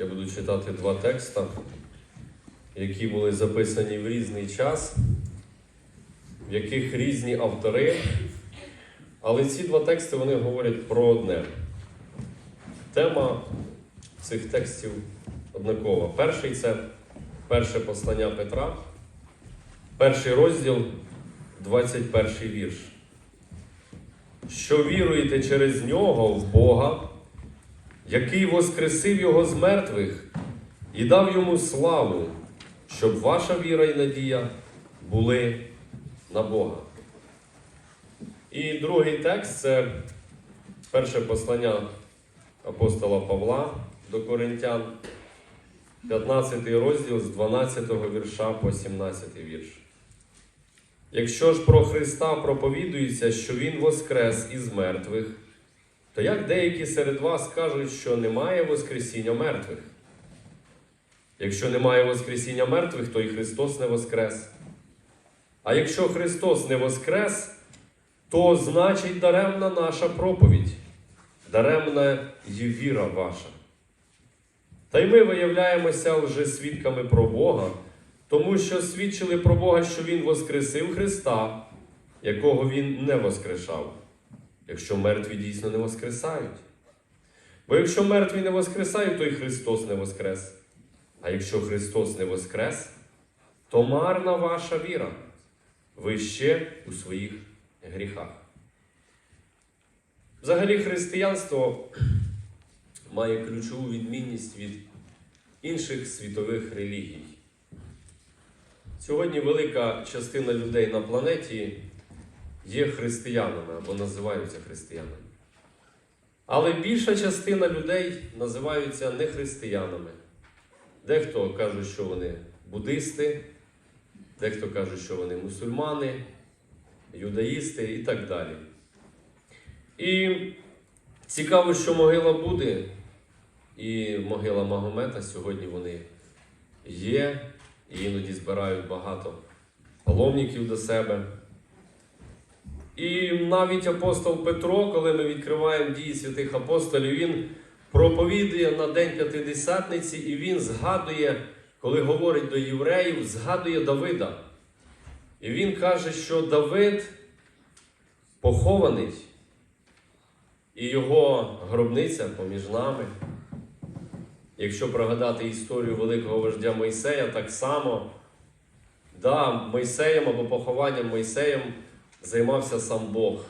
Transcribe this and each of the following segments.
Я буду читати два текста, які були записані в різний час, в яких різні автори. Але ці два тексти вони говорять про одне. Тема цих текстів однакова. Перший це перше послання Петра, перший розділ, 21 вірш. Що віруєте через нього в Бога, який воскресив його з мертвих і дав йому славу, щоб ваша віра і надія були на Бога. І другий текст це перше послання апостола Павла до Коринтян, 15 розділ з 12 вірша по 17 вірш. Якщо ж про Христа проповідується, що Він воскрес із мертвих, то як деякі серед вас кажуть, що немає Воскресіння мертвих? Якщо немає Воскресіння мертвих, то і Христос не воскрес. А якщо Христос не воскрес, то значить даремна наша проповідь, даремна є віра ваша. Та й ми виявляємося лжесвідками про Бога, тому що свідчили про Бога, що Він воскресив Христа, якого Він не воскрешав, якщо мертві дійсно не воскресають. Бо якщо мертві не воскресають, то й Христос не воскрес. А якщо Христос не воскрес, то марна ваша віра, ви ще у своїх гріхах. Взагалі, християнство має ключову відмінність від інших світових релігій. Сьогодні велика частина людей на планеті є християнами або називаються християнами. Але більша частина людей називаються не християнами. Дехто каже, що вони буддисти, дехто каже, що вони мусульмани, юдаїсти і так далі. І цікаво, що могила Будди і могила Магомета сьогодні вони є, і іноді збирають багато паломників до себе. І навіть апостол Петро, коли ми відкриваємо дії святих апостолів, він проповідує на День П'ятидесятниці, і він згадує, коли говорить до євреїв, згадує Давида. І він каже, що Давид похований, і його гробниця поміж нами. Якщо пригадати історію великого вождя Мойсея, так само, да, Мойсеєм або похованням Мойсеєм займався сам Бог.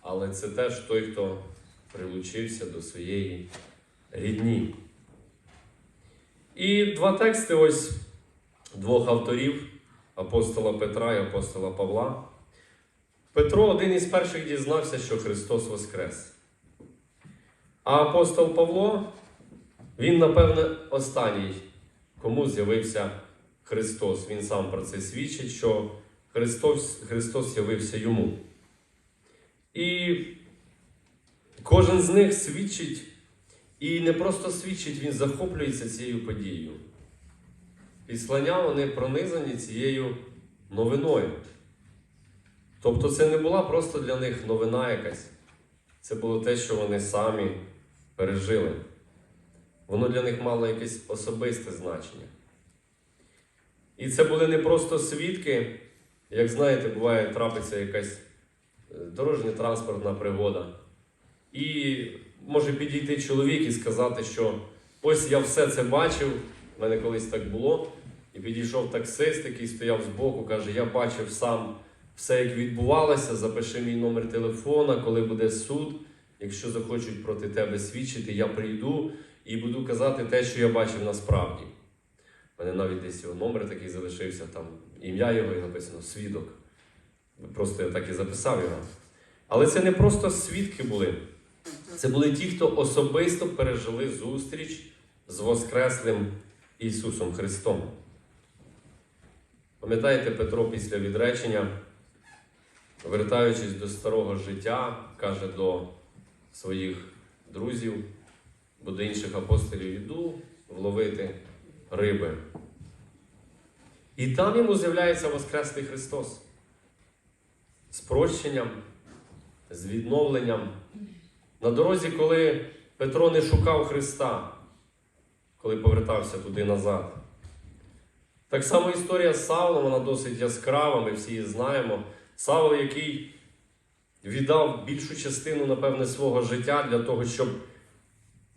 Але це теж той, хто прилучився до своєї рідні. І два тексти ось двох авторів апостола Петра і апостола Павла. Петро один із перших дізнався, що Христос Воскрес. А апостол Павло, він, напевне, останній, кому з'явився Христос. Він сам про це свідчить, що Христос, Христос з'явився йому. І кожен з них свідчить, і не просто свідчить, він захоплюється цією подією. Післання вони пронизані цією новиною. Тобто це не була просто для них новина якась. Це було те, що вони самі пережили. Воно для них мало якесь особисте значення. І це були не просто свідки, як знаєте, буває, трапиться якась е, дорожня транспортна пригода. І може підійти чоловік і сказати, що ось я все це бачив, в мене колись так було. І підійшов таксист, який стояв збоку, каже: Я бачив сам все, як відбувалося, запиши мій номер телефона, коли буде суд. Якщо захочуть проти тебе свідчити, я прийду і буду казати те, що я бачив насправді. У мене навіть десь його номер такий залишився, там ім'я його і написано свідок. Просто я так і записав його. Але це не просто свідки були. Це були ті, хто особисто пережили зустріч з Воскреслим Ісусом Христом. Пам'ятаєте, Петро після відречення, вертаючись до старого життя, каже до своїх друзів, бо до інших апостолів йду вловити риби. І там йому з'являється Воскреслий Христос з прощенням, з відновленням. На дорозі, коли Петро не шукав Христа, коли повертався туди назад. Так само історія з Савлом, вона досить яскрава, ми всі її знаємо. Савл, який віддав більшу частину, напевне, свого життя для того, щоб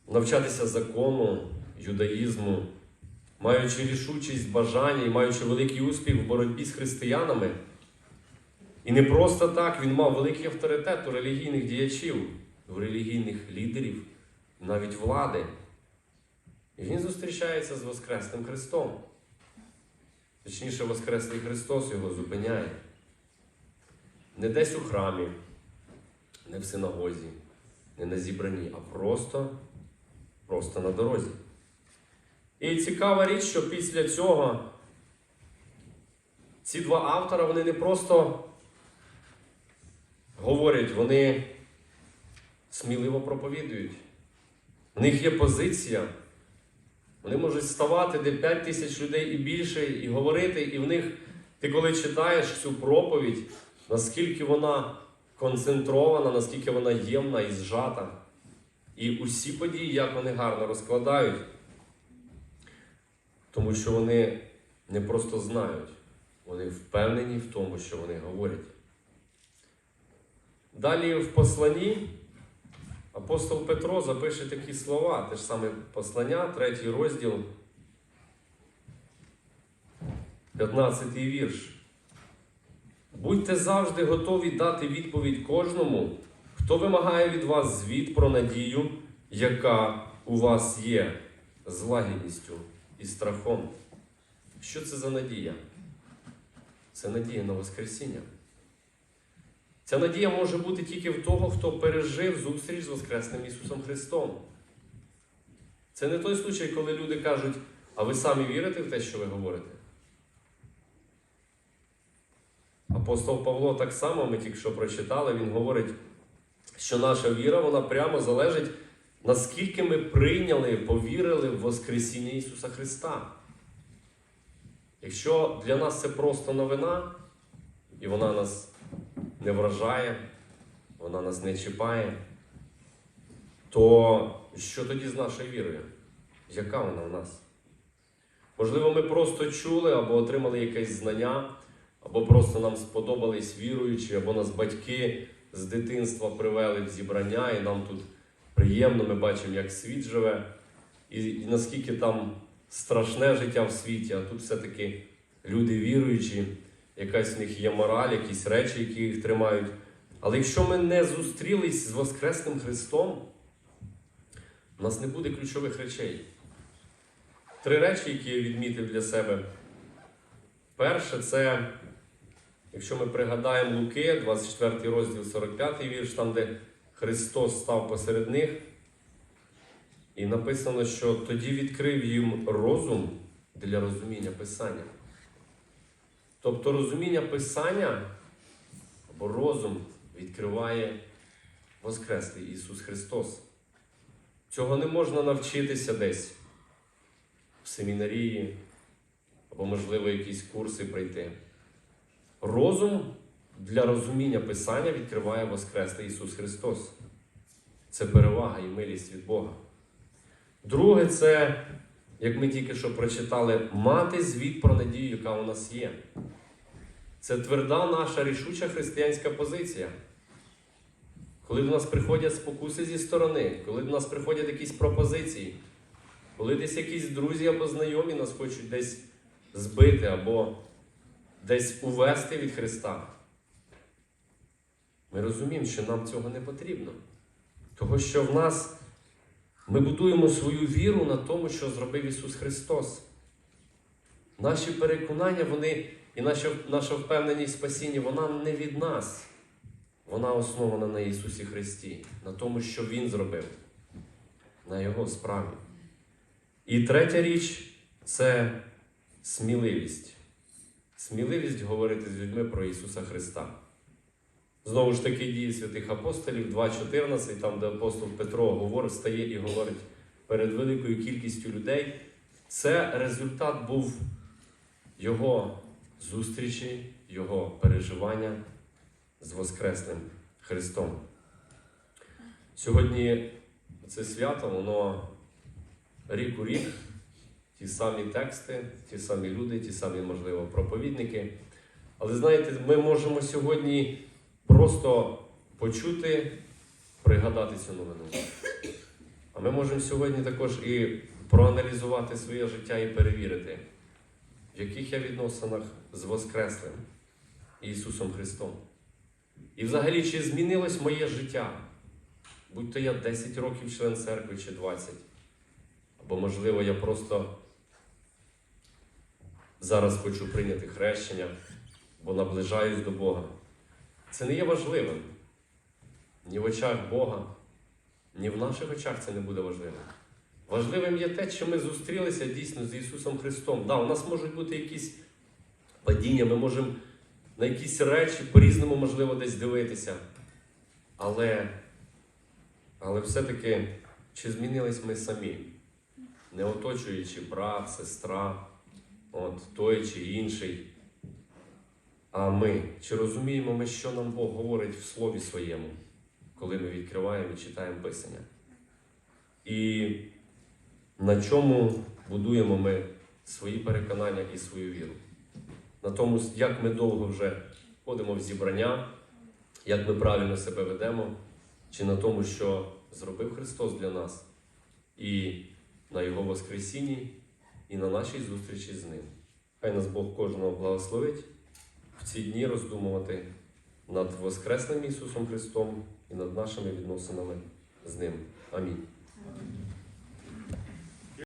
навчатися закону, юдаїзму, маючи рішучість, бажання і маючи великий успіх в боротьбі з християнами. І не просто так він мав великий авторитет у релігійних діячів, у релігійних лідерів, навіть влади. І він зустрічається з Воскресним Христом. Точніше, Воскреслий Христос його зупиняє. Не десь у храмі, не в синагозі, не на зібранні, а просто, просто на дорозі. І цікава річ, що після цього ці два автора вони не просто говорять, вони сміливо проповідують. В них є позиція. Вони можуть ставати де 5 тисяч людей і більше, і говорити, і в них, ти коли читаєш цю проповідь, наскільки вона концентрована, наскільки вона ємна і зжата. І усі події, як вони гарно розкладають, тому що вони не просто знають, вони впевнені в тому, що вони говорять. Далі в посланні апостол Петро запише такі слова, те ж саме послання, третій розділ, 15 вірш. Будьте завжди готові дати відповідь кожному, хто вимагає від вас звіт про надію, яка у вас є, з лагідністю і страхом. Що це за надія? Це надія на Воскресіння. Ця надія може бути тільки в того, хто пережив зустріч з Воскресним Ісусом Христом. Це не той случай, коли люди кажуть, а ви самі вірите в те, що ви говорите? Апостол Павло так само, ми тільки що прочитали, він говорить, що наша віра вона прямо залежить, наскільки ми прийняли, повірили в Воскресіння Ісуса Христа. Якщо для нас це просто новина, і вона нас не вражає, вона нас не чіпає, то що тоді з нашою вірою? Яка вона в нас? Можливо, ми просто чули або отримали якесь знання, або просто нам сподобались віруючі, або нас батьки з дитинства привели в зібрання, і нам тут приємно, ми бачимо, як світ живе, і, наскільки там страшне життя в світі, а тут все-таки люди віруючі, якась в них є мораль, якісь речі, які їх тримають. Але якщо ми не зустрілись з Воскресним Христом, у нас не буде ключових речей. Три речі, які я відмітив для себе. Перше, це, якщо ми пригадаємо Луки, 24 розділ, 45 вірш, там, де Христос став посеред них, і написано, що тоді відкрив їм розум для розуміння Писання. Тобто розуміння Писання або розум відкриває Воскреслий Ісус Христос. Цього не можна навчитися десь в семінарії, або, можливо, якісь курси пройти. Розум для розуміння Писання відкриває Воскреслий Ісус Христос. Це перевага і милість від Бога. Друге, це, як ми тільки що прочитали, мати звіт про надію, яка у нас є. Це тверда наша рішуча християнська позиція. Коли до нас приходять спокуси зі сторони, коли до нас приходять якісь пропозиції, коли десь якісь друзі або знайомі нас хочуть десь збити або десь увести від Христа, ми розуміємо, що нам цього не потрібно. Того, що в нас ми будуємо свою віру на тому, що зробив Ісус Христос. Наші переконання, вони і наша, наша впевненість в спасінні, вона не від нас. Вона основана на Ісусі Христі, на тому, що Він зробив, на Його справі. І третя річ це сміливість. Сміливість говорити з людьми про Ісуса Христа. Знову ж таки, дії святих апостолів 2.14, там, де апостол Петро говорить, стає і говорить перед великою кількістю людей. Це результат був його зустрічі, його переживання з Воскресним Христом. Сьогодні це свято, воно рік у рік ті самі тексти, ті самі люди, ті самі, можливо, проповідники. Але знаєте, ми можемо сьогодні просто почути, пригадати цю новину. А ми можемо сьогодні також і проаналізувати своє життя і перевірити, в яких я відносинах з Воскреслим Ісусом Христом. І взагалі, чи змінилось моє життя? Будь то я 10 років член церкви чи 20. Або, можливо, я просто зараз хочу прийняти хрещення, бо наближаюсь до Бога. Це не є важливим. Ні в очах Бога, ні в наших очах це не буде важливим. Важливим є те, що ми зустрілися дійсно з Ісусом Христом. Да, у нас можуть бути якісь падіння, ми можемо на якісь речі по-різному, можливо, десь дивитися. Але, але все-таки, чи змінились ми самі, не оточуючи брат, сестра, от, той чи інший. А ми, чи розуміємо ми, що нам Бог говорить в Слові Своєму, коли ми відкриваємо і читаємо Писання? І на чому будуємо ми свої переконання і свою віру? На тому, як ми довго вже ходимо в зібрання, як ми правильно себе ведемо, чи на тому, що зробив Христос для нас, і на Його Воскресінні, і на нашій зустрічі з Ним. Хай нас Бог кожного благословить ці дні роздумувати над Воскресним Ісусом Христом і над нашими відносинами з Ним. Амінь.